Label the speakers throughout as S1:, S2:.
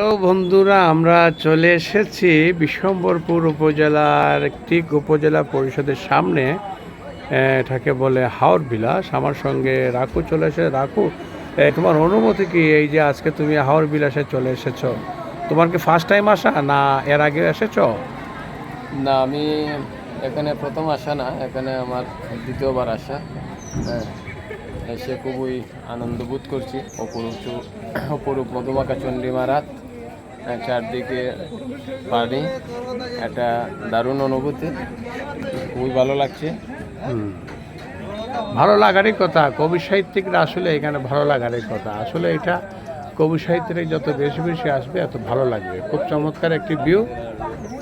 S1: Hello বন্ধুরা আমরা চলে এসেছি বিশ্বম্বরপুর উপজেলার একটি উপজেলা পরিষদের সামনে। এটাকে বলে হাওর বিলাস। আমার সঙ্গে রাকু চলে এসে এ, তোমার অনুমতি কি? এই যে আজকে তুমি হাওর বিলাসে চলে এসেছ। তোমার কি ফার্স্ট টাইম আসা না এর আগে এসেছ?
S2: না আমি এখানে প্রথম আসা না এখানে আমার দ্বিতীয়বার আসা। হ্যাঁ এসে খুবই আনন্দ বোধ করছি। অপরূপ অপরূপ মধুমাখা চণ্ডীমা রাত। চারদিকে পানি, একটা দারুণ অনুভূতি। খুবই ভালো লাগছে।
S1: ভালো লাগারই কথা। কবি সাহিত্যিকরা আসলে এখানে ভালো লাগারই কথা। আসলে এটা কবি সাহিত্যিক যত বেশি বেশি আসবে, এত ভালো লাগবে। খুব চমৎকার একটি ভিউ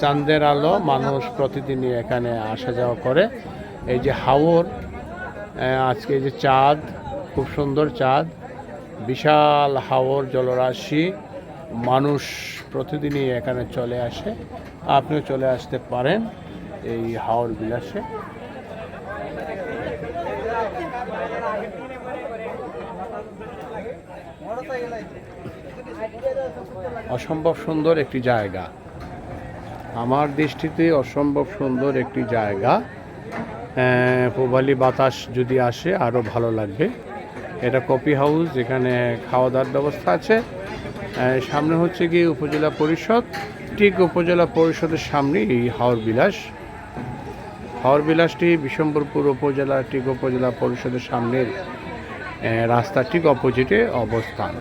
S1: চাঁদের আলো, মানুষ প্রতিদিনই এখানে আসা যাওয়া করে। এই যে হাওর আজকে যে চাঁদ, খুব সুন্দর চাঁদ। বিশাল হাওর জলরাশি। মানুষ প্রতিদিনই এখানে চলে আসে। আপনিও চলে আসতে পারেন এই হাওর বিলাসে। অসম্ভব সুন্দর একটি জায়গা। আমার দৃষ্টিতে অসম্ভব সুন্দর একটি জায়গা। পূবালি বাতাস যদি আসে আরও ভালো লাগবে। এটা কফি হাউস যেখানে খাওয়া দাওয়ার ব্যবস্থা আছে। সামনে হচ্ছে কি উপজেলা পরিষদ। ঠিক উপজেলা পরিষদের সামনে এই হাওর বিলাস। হাওর বিলাসটি বিশম্বরপুর উপজেলা, ঠিক উপজেলা পরিষদের সামনের রাস্তা ঠিক অপোজিটে অবস্থান।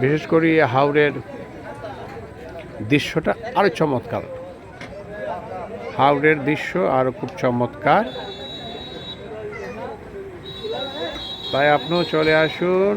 S1: বিশেষ করে হাওরের দৃশ্যটা আরও চমৎকার। হাওড়ের দৃশ্য আরও খুব চমৎকার। তাই আপনিও চলে আসুন।